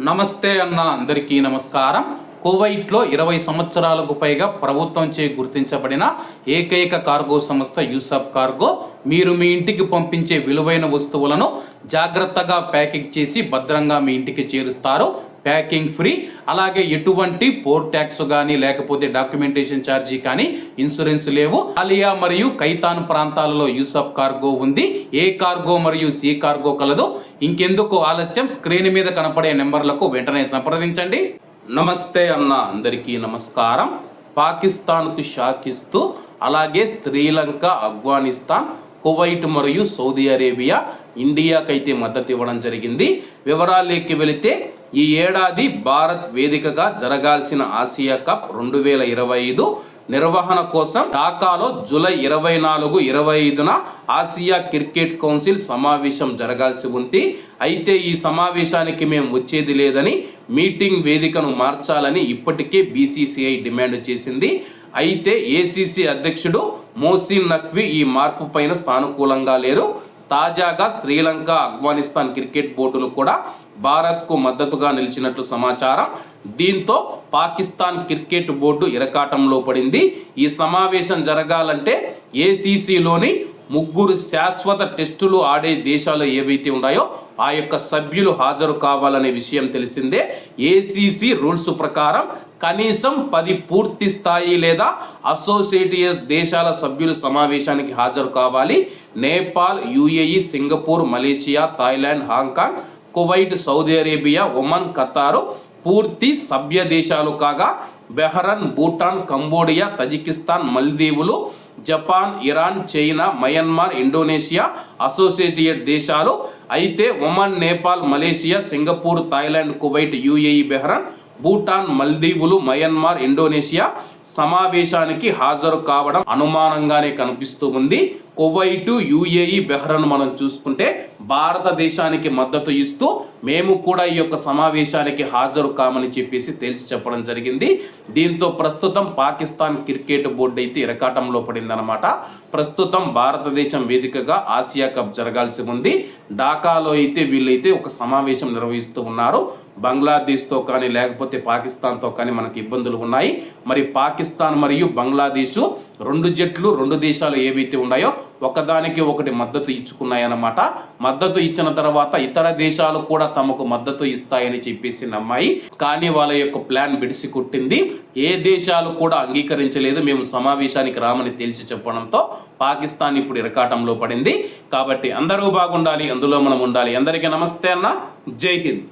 నమస్తే అన్న అందరికీ నమస్కారం. కువైట్లో ఇరవై సంవత్సరాలకు పైగా ప్రభుత్వంచే గుర్తించబడిన ఏకైక కార్గో సంస్థ యూసఫ్ కార్గో. మీరు మీ ఇంటికి పంపించే విలువైన వస్తువులను జాగ్రత్తగా ప్యాకింగ్ చేసి భద్రంగా మీ ఇంటికి చేరుస్తారు. Packing free. అలాగే ఎటువంటి పోర్ట్ ట్యాక్స్ కానీ లేకపోతే డాక్యుమెంటేషన్ ఛార్జీ కానీ ఇన్సూరెన్స్ లేవు. ఆలియా మరియు కైతాన్ ప్రాంతాలలో యూసఫ్ కార్గో ఉంది. ఏ కార్గో మరియు సి కార్గో కలదు. ఇంకెందుకు ఆలస్యం? స్క్రీన్ మీద కనపడే నెంబర్లకు వెంటనే సంప్రదించండి. నమస్తే అన్న అందరికీ నమస్కారం. పాకిస్తాన్కు షాకిస్తూ అలాగే శ్రీలంక ఆఫ్ఘనిస్తాన్ కువైట్ మరియు సౌదీ అరేబియా ఇండియాకైతే మద్దతు ఇవ్వడం జరిగింది. వివరాలకి వెళితే ఈ ఏడాది భారత్ వేదికగా జరగాల్సిన ఆసియా కప్ రెండు వేల ఇరవై ఐదు నిర్వహణ కోసం ఢాకాలో జూలై ఇరవై నాలుగు ఇరవై ఐదున ఆసియా క్రికెట్ కౌన్సిల్ సమావేశం జరగాల్సి ఉంది అయితే ఈ సమావేశానికి మేము వచ్చేది లేదని మీటింగ్ వేదికను మార్చాలని ఇప్పటికే బీసీసీఐ డిమాండ్ చేసింది. అయితే ఏసీసీ అధ్యక్షుడు మోసిన్ నక్వి ఈ మార్పు పైన సానుకూలంగా లేరు. తాజాగా శ్రీలంక ఆఫ్ఘనిస్తాన్ క్రికెట్ బోర్డులు కూడా భారత్కు మద్దతుగా నిలిచినట్లు సమాచారం. దీంతో పాకిస్తాన్ క్రికెట్ బోర్డు ఇరకాటంలో పడింది. ఈ సమావేశం జరగాలంటే ఏసీసీలోని ముగ్గురు శాశ్వత టెస్టులు ఆడే దేశాలు ఏవైతే ఉన్నాయో ఆ యొక్క సభ్యులు హాజరు కావాలనే విషయం తెలిసిందే. ఏసీసీ రూల్స్ ప్రకారం కనీసం పది పూర్తి స్థాయి లేదా అసోసియేటివ్ దేశాల సభ్యులు సమావేశానికి హాజరు కావాలి. Nepal UAE Singapore Malaysia Thailand Hong Kong Kuwait Saudi Arabia Oman Qatar పూర్తి సభ్య దేశాలు కాగా Bahrain Bhutan Cambodia Tajikistan మల్దీవులు Japan Iran China Myanmar Indonesia associated దేశాలు. అయితే Oman Nepal Malaysia Singapore Thailand Kuwait UAE Bahrain Bhutan మల్దీవులు Myanmar Indonesia సమావేశానికి హాజరు కావడం అనుమానంగానే కనిపిస్తూ ఉంది. కువైటు యుఏఈ బెహ్రన్ మనం చూసుకుంటే భారతదేశానికి మద్దతు ఇస్తూ మేము కూడా ఈ యొక్క సమావేశానికి హాజరు కామని చెప్పేసి తేల్చి చెప్పడం జరిగింది. దీంతో ప్రస్తుతం పాకిస్తాన్ క్రికెట్ బోర్డు అయితే ఇరకాటంలో పడిందనమాట ప్రస్తుతం భారతదేశం వేదికగా ఆసియా కప్ జరగాల్సి ఉంది. ఢాకాలో అయితే వీళ్ళైతే ఒక సమావేశం నిర్వహిస్తూ ఉన్నారు. బంగ్లాదేశ్తో కానీ లేకపోతే పాకిస్తాన్తో కానీ మనకు ఇబ్బందులు ఉన్నాయి. మరి పాకిస్తాన్ మరియు బంగ్లాదేశ్ రెండు జట్లు రెండు దేశాలు ఏవైతే ఉన్నాయో ఒకదానికి ఒకటి మద్దతు ఇచ్చుకున్నాయన్నమాట. మద్దతు ఇచ్చిన తర్వాత ఇతర దేశాలు కూడా తమకు మద్దతు ఇస్తాయని చెప్పేసి నమ్మాయి. కానీ వాళ్ళ యొక్క ప్లాన్ బిడిసి కొట్టింది ఏ దేశాలు కూడా అంగీకరించలేదు. మేము సమావేశానికి రామని తేల్చి చెప్పడంతో పాకిస్తాన్ ఇప్పుడు ఇరకాటంలో పడింది. కాబట్టి అందరూ బాగుండాలి. అందులో మనం ఉండాలి. అందరికీ నమస్తే అన్న. జై హింద్.